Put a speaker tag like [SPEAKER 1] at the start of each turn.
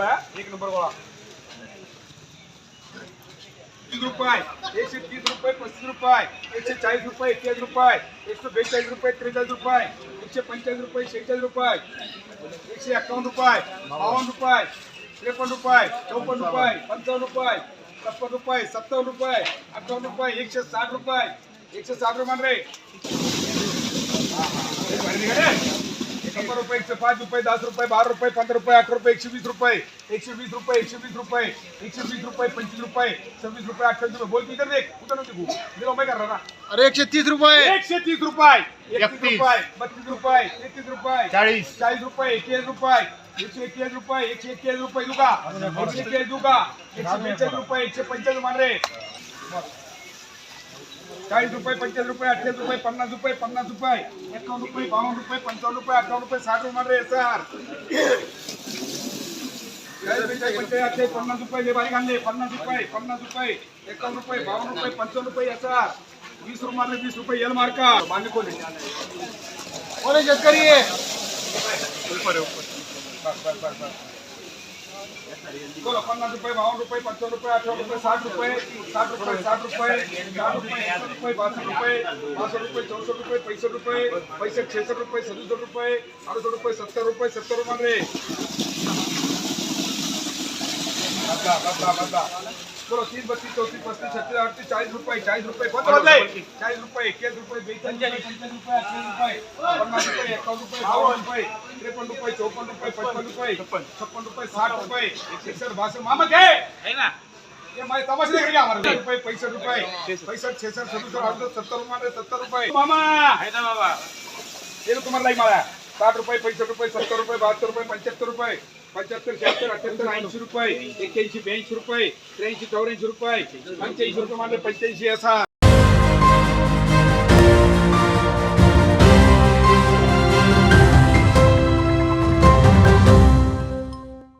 [SPEAKER 1] गोळ्या एक नंबर गोळा तीस रुपये, एकशे तीस रुपये, पस्तीस रुपये, एकशे चाळीस रुपये एकचाळीस रुपये, एकशे बेचाळीस रुपये, त्रेचाळीस रुपये, एकशे पंचेचाळीस रुपये, शेहेचाळीस रुपये, एकशे एकावन्न रुपये, बावन्न रुपये, त्रेपन्न रुपये, चौपन्न रुपये, पंचावन्न रुपये, छप्पन रुपये, सत्तावन्न रुपये, अठ्ठावन्न रुपये, एकशे साठ रुपये, एकशे साठ रुपये रे. शंभर रुपये एकशे पाच रुपये दस रुपये बारा रुपये पंधरा रुपये अठरा रुपये एकशे वीस रुपये एकशे वीस रुपये एकशे वीस रुपये एकशे वीस रुपये पंचवीस रुपये सव्वीस रुपये अठ्ठावीस रुपये. बोल किती रे कुठं नव्हती खूप मी रुपये करणार ना.
[SPEAKER 2] अरे एकशे तीस रुपये.
[SPEAKER 1] एकशे तीस रुपये. एकतीस
[SPEAKER 2] एकतीस.
[SPEAKER 1] रुपये. बत्तीस रुपये. तेहतीस रुपये.
[SPEAKER 2] चाळीस.
[SPEAKER 1] चाळीस रुपये. एकवीस रुपये. एकशे एकवीस रुपये. एकशे एकवीस रुपये. दुका एकशे एकवीस दुका एकशे बेचाळीस रुपये. एकशे पंचाळीस मान रे चाळीस रुपये पंचाळीस रुपये अठ्ठावीस रुपये, पन्नास रुपये पन्नास रुपये, एकावन्न रुपये, बावन्न रुपये, पंचावन्न रुपये, अठ्ठावन्न रुपये, साठ रुपये सर पंचेचाळीस अठ्ठावीस पन्नास रुपये ले बारीक आणले, पन्नास रुपये पन्नास रुपये, एकावन्न रुपये, बावन्न रुपये, पंचावन्न रुपये वीस रुपये वीस रुपये मार्का मान्य कोण?
[SPEAKER 2] कोणी शेतकरी?
[SPEAKER 1] पन्नास रुपये बावन्न रुपये पंचावन्न रुपये अठ्ठावन्न रुपये साठ रुपये साठ रुपये साठ रुपये साठ रुपये रुपये बासष्ट रुपये बासष्ट रुपये चौसष्ट रुपये पैसष्ट रुपये पैसष्ट छेसष्ट रुपये सदुसष्ट रुपये अडुसष्ट रुपये सत्तर रुपये सत्तर रुपये रे बदला बदला बदला। बोलो तीस बत्तीस चौतीस पस्तीस छत्तीस अडतीस चाळीस रुपये पंधरा रुपये चाळीस रुपये एकवीस रुपये बेचाळीस पंचेचाळीस रुपये अठ्ठावीस रुपये पन्नास रुपये एकावन्न रुपये बावन्न रुपये त्रेपन्न रुपये चौपन्न रुपये पचपन्न रुपये छप्पन. रुपये साठ रुपये. एकसष्ट बासष्ट मामा घे ये तमाशे रुपये पैंसठ रुपये. पैंसठ छसठ अडुसठ सत्तर रुपये सत्तर रुपये. मामा. है ना बाबा लो तुम्हाला नाही मला साठ रुपये पैंसठ रुपये सत्तर रुपये बहात्तर रुपये पंच्याहत्तर रुपये. पंच्याहत्तर शहात्तर अठ्याहत्तर ऐंशी रुपये. एक्क्याऐंशी ब्याऐंशी रुपये. त्र्याऐंशी चौऱ्याऐंशी रुपये. पंच्याऐंशी रुपये मानले पंच्याऐंशी असा.